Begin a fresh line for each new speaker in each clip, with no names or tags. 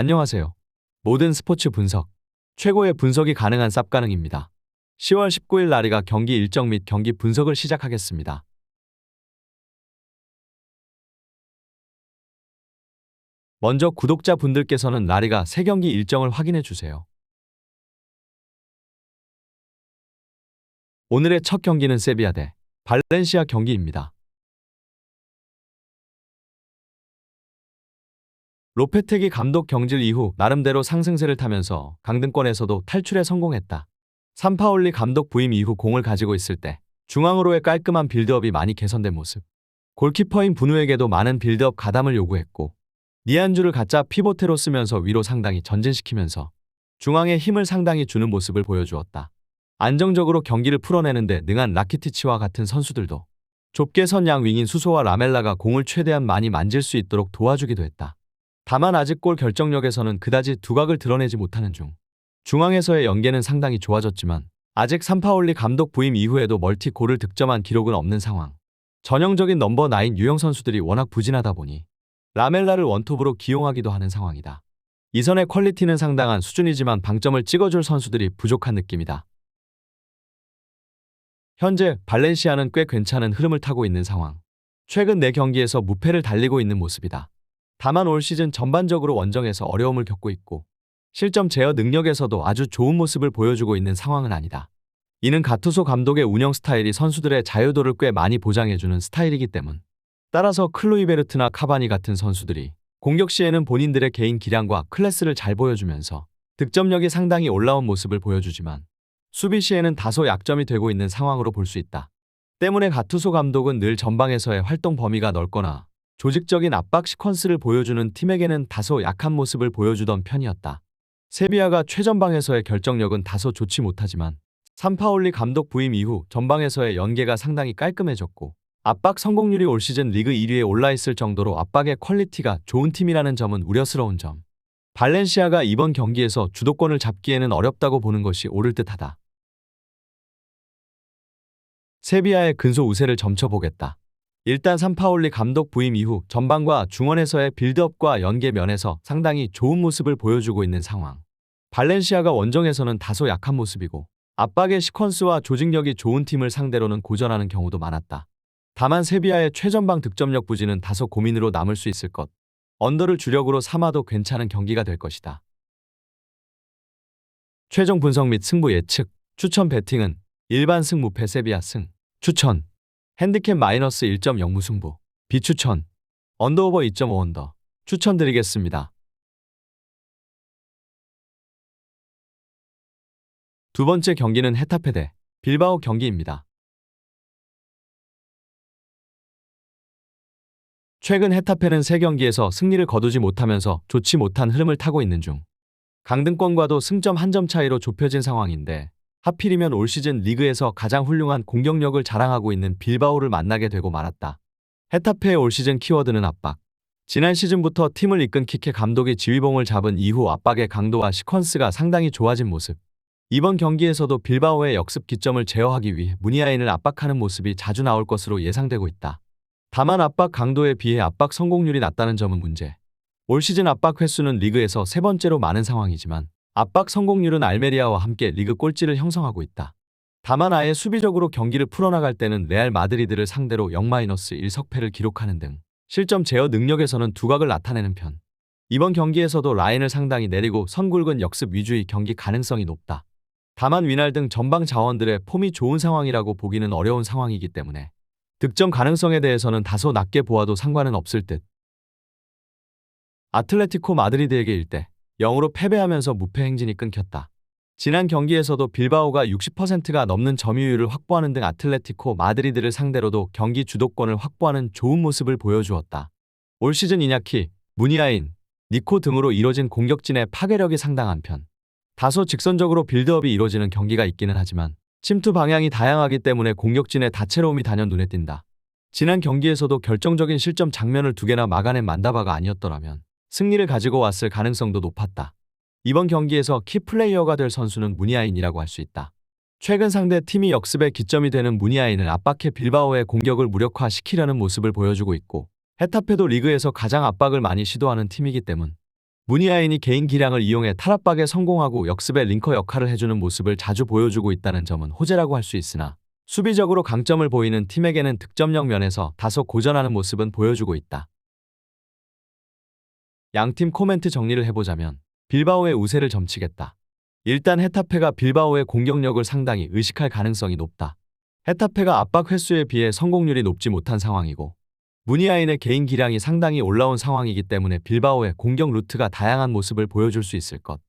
안녕하세요. 모든 스포츠 분석. 최고의 분석이 가능한 쌉가능입니다. 10월 19일 라리가 경기 일정 및 경기 분석을 시작하겠습니다. 먼저 구독자분들께서는 라리가 새 경기 일정을 확인해 주세요. 오늘의 첫 경기는 세비야 대 발렌시아 경기입니다. 로페테기 감독 경질 이후 나름대로 상승세를 타면서 강등권에서도 탈출에 성공했다. 산파올리 감독 부임 이후 공을 가지고 있을 때 중앙으로의 깔끔한 빌드업이 많이 개선된 모습. 골키퍼인 분우에게도 많은 빌드업 가담을 요구했고 니안주를 가짜 피보테로 쓰면서 위로 상당히 전진시키면서 중앙에 힘을 상당히 주는 모습을 보여주었다. 안정적으로 경기를 풀어내는데 능한 라키티치와 같은 선수들도 좁게 선 양 윙인 수소와 라멜라가 공을 최대한 많이 만질 수 있도록 도와주기도 했다. 다만 아직 골 결정력에서는 그다지 두각을 드러내지 못하는 중. 중앙에서의 연계는 상당히 좋아졌지만 아직 삼파올리 감독 부임 이후에도 멀티 골을 득점한 기록은 없는 상황. 전형적인 넘버 9 유형 선수들이 워낙 부진하다 보니 라멜라를 원톱으로 기용하기도 하는 상황이다. 이 선의 퀄리티는 상당한 수준이지만 방점을 찍어줄 선수들이 부족한 느낌이다. 현재 발렌시아는 꽤 괜찮은 흐름을 타고 있는 상황. 최근 4경기에서 무패를 달리고 있는 모습이다. 다만 올 시즌 전반적으로 원정에서 어려움을 겪고 있고 실점 제어 능력에서도 아주 좋은 모습을 보여주고 있는 상황은 아니다. 이는 가투소 감독의 운영 스타일이 선수들의 자유도를 꽤 많이 보장해주는 스타일이기 때문. 따라서 클로이베르트나 카바니 같은 선수들이 공격 시에는 본인들의 개인 기량과 클래스를 잘 보여주면서 득점력이 상당히 올라온 모습을 보여주지만 수비 시에는 다소 약점이 되고 있는 상황으로 볼 수 있다. 때문에 가투소 감독은 늘 전방에서의 활동 범위가 넓거나 조직적인 압박 시퀀스를 보여주는 팀에게는 다소 약한 모습을 보여주던 편이었다. 세비야가 최전방에서의 결정력은 다소 좋지 못하지만 삼파올리 감독 부임 이후 전방에서의 연계가 상당히 깔끔해졌고 압박 성공률이 올 시즌 리그 1위에 올라있을 정도로 압박의 퀄리티가 좋은 팀이라는 점은 우려스러운 점. 발렌시아가 이번 경기에서 주도권을 잡기에는 어렵다고 보는 것이 옳을 듯하다. 세비야의 근소 우세를 점쳐보겠다. 일단 삼파올리 감독 부임 이후 전방과 중원에서의 빌드업과 연계 면에서 상당히 좋은 모습을 보여주고 있는 상황. 발렌시아가 원정에서는 다소 약한 모습이고 압박의 시퀀스와 조직력이 좋은 팀을 상대로는 고전하는 경우도 많았다. 다만 세비야의 최전방 득점력 부진은 다소 고민으로 남을 수 있을 것. 언더를 주력으로 삼아도 괜찮은 경기가 될 것이다. 최종 분석 및 승부 예측, 추천 배팅은 일반 승 무패 세비야 승, 추천, 핸디캡 마이너스 1.0 무승부, 비추천, 언더오버 2.5 언더, 추천드리겠습니다. 두 번째 경기는 헤타페 대 빌바오 경기입니다. 최근 헤타페는 3경기에서 승리를 거두지 못하면서 좋지 못한 흐름을 타고 있는 중. 강등권과도 승점 한 점 차이로 좁혀진 상황인데 하필이면 올 시즌 리그에서 가장 훌륭한 공격력을 자랑하고 있는 빌바오를 만나게 되고 말았다. 헤타페의 올 시즌 키워드는 압박. 지난 시즌부터 팀을 이끈 키케 감독이 지휘봉을 잡은 이후 압박의 강도와 시퀀스가 상당히 좋아진 모습. 이번 경기에서도 빌바오의 역습 기점을 제어하기 위해 무니아인을 압박하는 모습이 자주 나올 것으로 예상되고 있다. 다만 압박 강도에 비해 압박 성공률이 낮다는 점은 문제. 올 시즌 압박 횟수는 리그에서 세 번째로 많은 상황이지만 압박 성공률은 알메리아와 함께 리그 꼴찌를 형성하고 있다. 다만 아예 수비적으로 경기를 풀어나갈 때는 레알 마드리드를 상대로 0-1석패를 기록하는 등 실점 제어 능력에서는 두각을 나타내는 편. 이번 경기에서도 라인을 상당히 내리고 선굵은 역습 위주의 경기 가능성이 높다. 다만 위날 등 전방 자원들의 폼이 좋은 상황이라고 보기는 어려운 상황이기 때문에 득점 가능성에 대해서는 다소 낮게 보아도 상관은 없을 듯. 아틀레티코 마드리드에게 1대 0으로 패배하면서 무패 행진이 끊겼다. 지난 경기에서도 빌바오가 60%가 넘는 점유율을 확보하는 등 아틀레티코 마드리드를 상대로도 경기 주도권을 확보하는 좋은 모습을 보여주었다. 올 시즌 이냐키, 무니아인, 니코 등으로 이뤄진 공격진의 파괴력이 상당한 편. 다소 직선적으로 빌드업이 이뤄지는 경기가 있기는 하지만 침투 방향이 다양하기 때문에 공격진의 다채로움이 단연 눈에 띈다. 지난 경기에서도 결정적인 실점 장면을 두 개나 막아낸 만다바가 아니었더라면 승리를 가지고 왔을 가능성도 높았다. 이번 경기에서 키플레이어가 될 선수는 무니아인이라고 할 수 있다. 최근 상대 팀이 역습의 기점이 되는 무니아인을 압박해 빌바오의 공격을 무력화시키려는 모습을 보여주고 있고 헤타페도 리그에서 가장 압박을 많이 시도하는 팀이기 때문 무니아인이 개인 기량을 이용해 탈압박에 성공하고 역습의 링커 역할을 해주는 모습을 자주 보여주고 있다는 점은 호재라고 할 수 있으나 수비적으로 강점을 보이는 팀에게는 득점력 면에서 다소 고전하는 모습은 보여주고 있다. 양팀 코멘트 정리를 해보자면 빌바오의 우세를 점치겠다. 일단 헤타페가 빌바오의 공격력을 상당히 의식할 가능성이 높다. 헤타페가 압박 횟수에 비해 성공률이 높지 못한 상황이고 무니아인의 개인 기량이 상당히 올라온 상황이기 때문에 빌바오의 공격 루트가 다양한 모습을 보여줄 수 있을 것.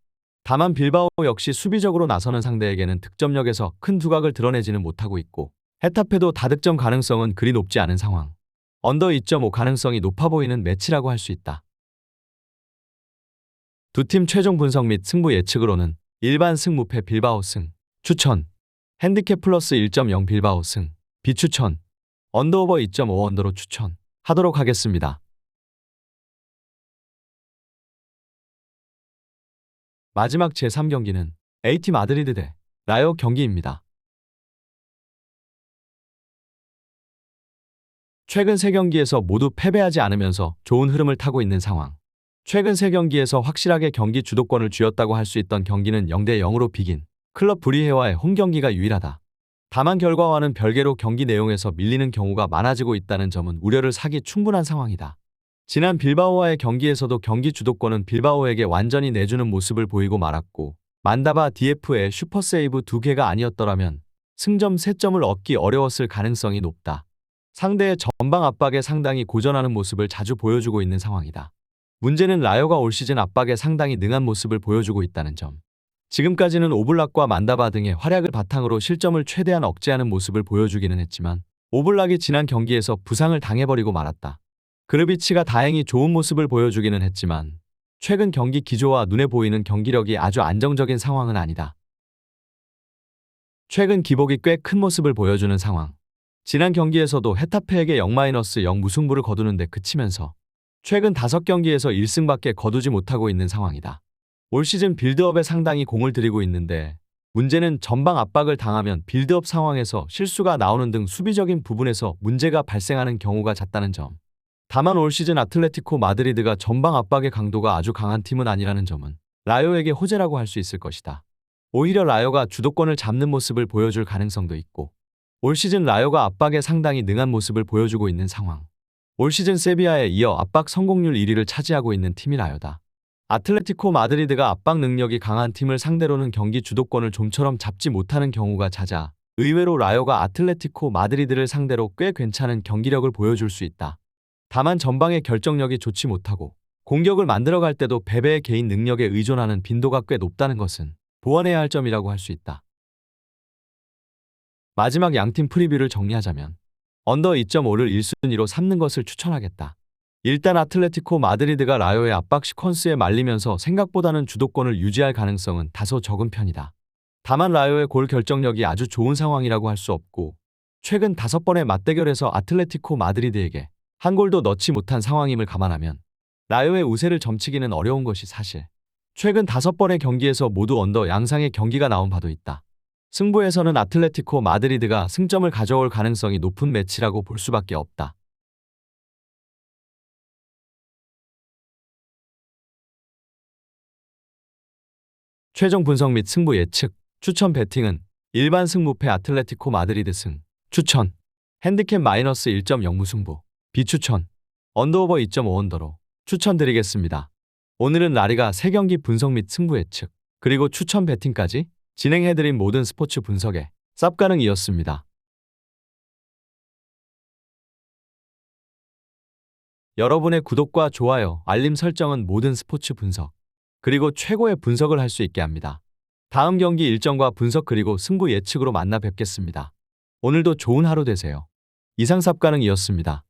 다만 빌바오 역시 수비적으로 나서는 상대에게는 득점력에서 큰 두각을 드러내지는 못하고 있고 헤타페도 다득점 가능성은 그리 높지 않은 상황. 언더 2.5 가능성이 높아 보이는 매치라고 할 수 있다. 두 팀 최종 분석 및 승부 예측으로는 일반 승무패 빌바오 승, 추천, 핸디캡 플러스 1.0 빌바오 승, 비추천, 언더오버 2.5 언더로 추천 하도록 하겠습니다. 마지막 제3경기는 A팀 마드리드 대 라요 경기입니다. 최근 3경기에서 모두 패배하지 않으면서 좋은 흐름을 타고 있는 상황. 최근 3경기에서 확실하게 경기 주도권을 쥐었다고 할 수 있던 경기는 0대 0으로 비긴 클럽 브리헤와의 홈 경기가 유일하다. 다만 결과와는 별개로 경기 내용에서 밀리는 경우가 많아지고 있다는 점은 우려를 사기 충분한 상황이다. 지난 빌바오와의 경기에서도 경기 주도권은 빌바오에게 완전히 내주는 모습을 보이고 말았고 만다바 DF의 슈퍼세이브 두 개가 아니었더라면 승점 3점을 얻기 어려웠을 가능성이 높다. 상대의 전방 압박에 상당히 고전하는 모습을 자주 보여주고 있는 상황이다. 문제는 라요가 올 시즌 압박에 상당히 능한 모습을 보여주고 있다는 점. 지금까지는 오블락과 만다바 등의 활약을 바탕으로 실점을 최대한 억제하는 모습을 보여주기는 했지만 오블락이 지난 경기에서 부상을 당해버리고 말았다. 그르비치가 다행히 좋은 모습을 보여주기는 했지만 최근 경기 기조와 눈에 보이는 경기력이 아주 안정적인 상황은 아니다. 최근 기복이 꽤 큰 모습을 보여주는 상황. 지난 경기에서도 헤타페에게 0-0 무승부를 거두는데 그치면서 최근 5경기에서 1승밖에 거두지 못하고 있는 상황이다. 올 시즌 빌드업에 상당히 공을 들이고 있는데 문제는 전방 압박을 당하면 빌드업 상황에서 실수가 나오는 등 수비적인 부분에서 문제가 발생하는 경우가 잦다는 점. 다만 올 시즌 아틀레티코 마드리드가 전방 압박의 강도가 아주 강한 팀은 아니라는 점은 라요에게 호재라고 할 수 있을 것이다. 오히려 라요가 주도권을 잡는 모습을 보여줄 가능성도 있고 올 시즌 라요가 압박에 상당히 능한 모습을 보여주고 있는 상황. 올 시즌 세비야에 이어 압박 성공률 1위를 차지하고 있는 팀이 라요다. 아틀레티코 마드리드가 압박 능력이 강한 팀을 상대로는 경기 주도권을 좀처럼 잡지 못하는 경우가 잦아 의외로 라요가 아틀레티코 마드리드를 상대로 꽤 괜찮은 경기력을 보여줄 수 있다. 다만 전방의 결정력이 좋지 못하고 공격을 만들어갈 때도 베베의 개인 능력에 의존하는 빈도가 꽤 높다는 것은 보완해야 할 점이라고 할 수 있다. 마지막 양팀 프리뷰를 정리하자면 언더 2.5를 1순위로 삼는 것을 추천하겠다. 일단 아틀레티코 마드리드가 라요의 압박 시퀀스에 말리면서 생각보다는 주도권을 유지할 가능성은 다소 적은 편이다. 다만 라요의 골 결정력이 아주 좋은 상황이라고 할 수 없고 최근 다섯 번의 맞대결에서 아틀레티코 마드리드에게 한 골도 넣지 못한 상황임을 감안하면 라요의 우세를 점치기는 어려운 것이 사실. 최근 다섯 번의 경기에서 모두 언더 양상의 경기가 나온 바도 있다. 승부에서는 아틀레티코 마드리드가 승점을 가져올 가능성이 높은 매치라고 볼 수밖에 없다. 최종 분석 및 승부 예측, 추천 배팅은 일반 승무패 아틀레티코 마드리드 승, 추천, 핸디캡 마이너스 1.0 무 승부, 비추천, 언더오버 2.5 언더로 추천드리겠습니다. 오늘은 라리가 3경기 분석 및 승부 예측, 그리고 추천 배팅까지 진행해드린 모든 스포츠 분석에 쌉가능이었습니다. 여러분의 구독과 좋아요, 알림 설정은 모든 스포츠 분석, 그리고 최고의 분석을 할 수 있게 합니다. 다음 경기 일정과 분석 그리고 승부 예측으로 만나 뵙겠습니다. 오늘도 좋은 하루 되세요. 이상 삽가능이었습니다.